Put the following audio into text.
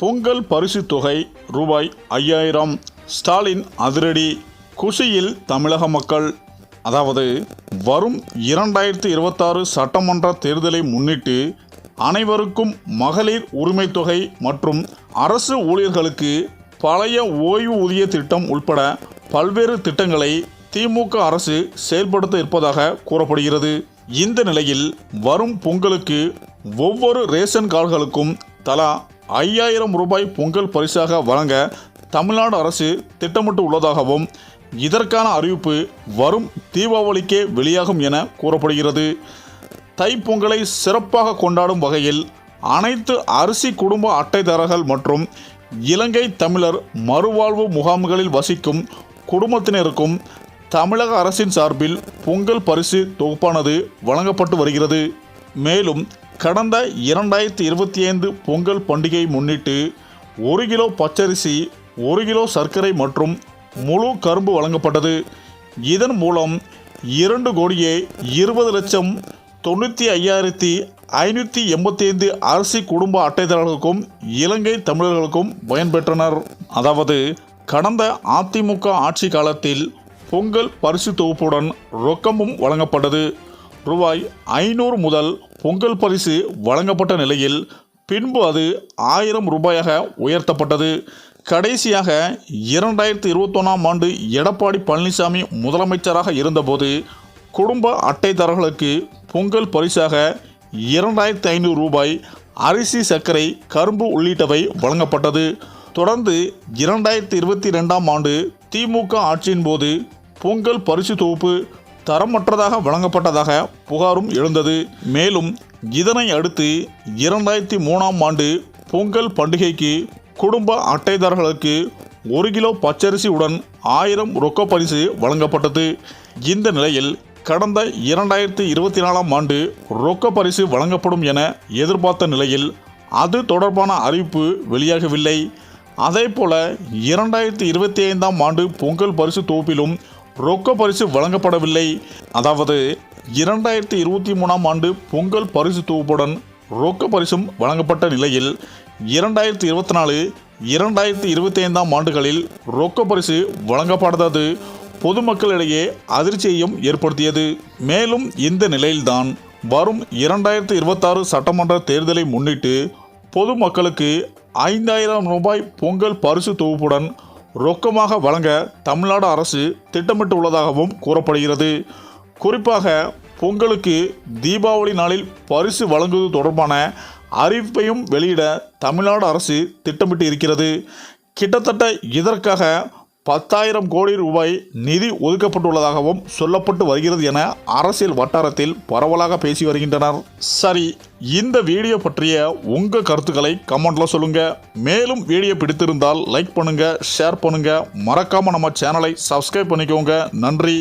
பொங்கல் பரிசு தொகை ரூபாய் ஐயாயிரம். ஸ்டாலின் அதிரடி. குஷியில் தமிழக மக்கள். அதாவது வரும் இரண்டாயிரத்தி இருபத்தாறு சட்டமன்ற தேர்தலை முன்னிட்டு அனைவருக்கும் மகளிர் உரிமை தொகை மற்றும் அரசு ஊழியர்களுக்கு பழைய ஓய்வூதிய திட்டம் உட்பட பல்வேறு திட்டங்களை திமுக அரசு செயல்படுத்த இருப்பதாக கூறப்படுகிறது. இந்த நிலையில் வரும் பொங்கலுக்கு ஒவ்வொரு ரேஷன் கார்டுகளுக்கும் தலா ஐயாயிரம் ரூபாய் பொங்கல் பரிசாக வழங்க தமிழ்நாடு அரசு திட்டமிட்டு உள்ளதாகவும் இதற்கான அறிவிப்பு வரும் தீபாவளிக்கே வெளியாகும் என கூறப்படுகிறது. தைப்பொங்கலை சிறப்பாக கொண்டாடும் வகையில் அனைத்து அரிசி குடும்ப அட்டைதாரர்கள் மற்றும் இலங்கை தமிழர் மறுவாழ்வு முகாம்களில் வசிக்கும் குடும்பத்தினருக்கும் தமிழக அரசின் சார்பில் பொங்கல் பரிசு தொகுப்பானது வழங்கப்பட்டு வருகிறது. மேலும் கடந்த இரண்டாயிரத்தி இருபத்தி ஐந்து பொங்கல் பண்டிகையை முன்னிட்டு ஒரு கிலோ பச்சரிசி ஒரு கிலோ சர்க்கரை மற்றும் முழு கரும்பு வழங்கப்பட்டது. இதன் மூலம் இரண்டு கோடியே இருபது லட்சம் தொண்ணூற்றி ஐயாயிரத்தி ஐநூற்றி எண்பத்தி ஐந்து அரிசி குடும்ப அட்டைதாரர்களுக்கும் இலங்கை தமிழர்களுக்கும் பயன்பெற்றனர் அதாவது கடந்த அதிமுக ஆட்சி காலத்தில் பொங்கல் பரிசு தொகுப்புடன் ரொக்கமும் வழங்கப்பட்டது. ரூபாய் ஐநூறு முதல் பொங்கல் பரிசு வழங்கப்பட்ட நிலையில் பின்பு அது ஆயிரம் ரூபாயாக உயர்த்தப்பட்டது. கடைசியாக இரண்டாயிரத்தி இருபத்தொன்னாம் ஆண்டு எடப்பாடி பழனிசாமி முதலமைச்சராக இருந்தபோது குடும்ப அட்டைதாரர்களுக்கு பொங்கல் பரிசாக இரண்டாயிரத்தி ஐநூறு ரூபாய் அரிசி சர்க்கரை கரும்பு உள்ளிட்டவை வழங்கப்பட்டது. தொடர்ந்து இரண்டாயிரத்தி இருபத்தி ரெண்டாம் ஆண்டு திமுக ஆட்சியின் போது பொங்கல் பரிசு தொகுப்பு தரமற்றதாக வழங்கப்பட்டதாக புகாரும் எழுந்தது. மேலும் இதனை அடுத்து இரண்டாயிரத்தி மூணாம் ஆண்டு பொங்கல் பண்டிகைக்கு குடும்ப அட்டைதாரர்களுக்கு ஒரு கிலோ பச்சரிசியுடன் ஆயிரம் ரொக்க பரிசு வழங்கப்பட்டது. இந்த நிலையில் கடந்த இரண்டாயிரத்தி இருபத்தி நாலாம் ஆண்டு ரொக்க பரிசு வழங்கப்படும் என எதிர்பார்த்த நிலையில் அது தொடர்பான அறிவிப்பு வெளியாகவில்லை. அதேபோல இரண்டாயிரத்தி இருபத்தி ஐந்தாம் ஆண்டு பொங்கல் பரிசு தொகுப்பிலும் ரொக்க பரிசு வழங்கப்படவில்லை. அதாவது இரண்டாயிரத்தி இருபத்தி மூணாம் ஆண்டு பொங்கல் பரிசு தொகுப்புடன் ரொக்க பரிசும் வழங்கப்பட்ட நிலையில் இரண்டாயிரத்தி இருபத்தி நாலு இரண்டாயிரத்தி இருபத்தி ஐந்தாம் ஆண்டுகளில் ரொக்க பரிசு வழங்கப்படாதது பொதுமக்களிடையே அதிர்ச்சியையும் ஏற்படுத்தியது. மேலும் இந்த நிலையில்தான் வரும் இரண்டாயிரத்தி இருபத்தாறு சட்டமன்ற தேர்தலை முன்னிட்டு பொதுமக்களுக்கு ஐந்தாயிரம் ரூபாய் பொங்கல் பரிசு தொகுப்புடன் ரொக்கமாக வழங்க தமிழ்நாடு அரசு திட்டமிட்டு உள்ளதாகவும் கூறப்படுகிறது. குறிப்பாக பொங்கலுக்கு தீபாவளி நாளில் பரிசு வழங்குவது தொடர்பான அறிவிப்பையும் வெளியிட தமிழ்நாடு அரசு திட்டமிட்டு இருக்கிறது கிட்டத்தட்ட இதற்காக பத்தாயிரம் கோடி ரூபாய் நிதி ஒதுக்கப்பட்டுள்ளதாகவும் சொல்லப்பட்டு வருகிறது என அரசியல் வட்டாரத்தில் பரவலாக பேசி வருகின்றனர். சரி இந்த வீடியோ பற்றிய உங்கள் கருத்துக்களை கமெண்ட்ல சொல்லுங்க. மேலும் வீடியோ பிடித்திருந்தால் லைக் பண்ணுங்க ஷேர் பண்ணுங்க. மறக்காம நம்ம சேனலை சப்ஸ்கிரைப் பண்ணிக்கோங்க. நன்றி.